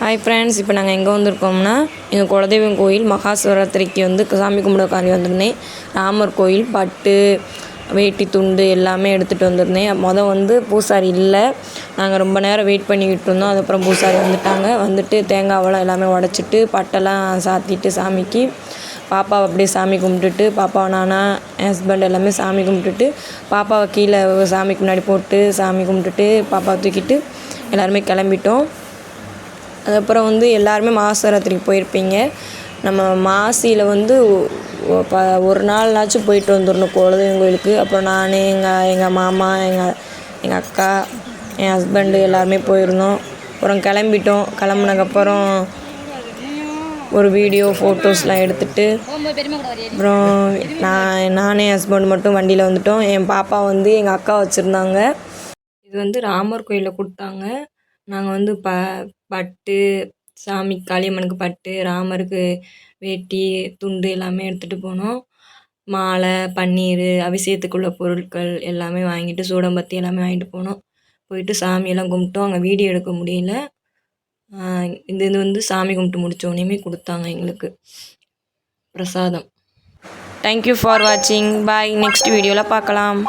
Hi friends இப்போ நாங்கள் எங்கே வந்திருக்கோம்னா எங்கள் குலதெய்வம் கோயில் மகா சிவராத்திரிக்கு வந்து சாமி கும்பிடக்காண்டி வந்திருந்தேன். ராமர் கோயில் பட்டு வேட்டி துண்டு எல்லாமே எடுத்துகிட்டு வந்திருந்தேன். மொதல் வந்து பூசாரி இல்லை. நாங்கள் ரொம்ப நேரம் வெயிட் பண்ணிக்கிட்டு இருந்தோம். அதுக்கப்புறம் பூசாரி வந்துட்டாங்க. வந்துட்டு தேங்காவெல்லாம் எல்லாமே உடச்சிட்டு பட்டெல்லாம் சாத்திட்டு சாமிக்கு. பாப்பாவை அப்படியே சாமி கும்பிட்டுட்டு பாப்பாவை நானா என் ஹஸ்பண்ட் எல்லாமே சாமி கும்பிட்டுட்டு பாப்பாவை கீழே சாமிக்கு முன்னாடி போட்டு சாமி கும்பிட்டுட்டு பாப்பாவை தூக்கிட்டு எல்லாருமே கிளம்பிட்டோம். அதுக்கப்புறம் வந்து எல்லாருமே மகாசிவராத்திரிக்கு போயிருப்பீங்க. நம்ம மாசியில் வந்து ப ஒரு நாள்னாச்சும் போயிட்டு வந்துடணும் குலதெய்வம் கோயிலுக்கு அப்புறம் நான் எங்கள் எங்கள் மாமா எங்கள் எங்கள் அக்கா என் ஹஸ்பண்டு எல்லாருமே போயிருந்தோம். அப்புறம் கிளம்பிட்டோம். கிளம்புனதுக்கப்புறம் ஒரு வீடியோ ஃபோட்டோஸ்லாம் எடுத்துட்டு அப்புறம் நான் நானே ஹஸ்பண்ட் மட்டும் வண்டியில் வந்துட்டோம். என் பாப்பா வந்து எங்கள் அக்கா வச்சுருந்தாங்க. இது வந்து ராமர் கோயிலில் கொடுத்தாங்க. நாங்கள் வந்து ப பட்டு சாமி காளியம்மனுக்கு பட்டு ராமருக்கு வேட்டி துண்டு எல்லாமே எடுத்துகிட்டு போனோம். மாலை பன்னீர் அபிஷேகத்துக்குள்ள பொருட்கள் எல்லாமே வாங்கிட்டு சூடம்பத்தி எல்லாமே வாங்கிட்டு போனோம். போயிட்டு சாமியெல்லாம் கும்பிட்டோம். அங்கே வீடியோ எடுக்க முடியல. இந்த இது வந்து சாமி கும்பிட்டு முடித்தோடனேயுமே கொடுத்தாங்க எங்களுக்கு. பிரசாதம். தேங்க்யூ ஃபார் வாட்சிங் பாய் நெக்ஸ்ட் வீடியோவில் பார்க்கலாம்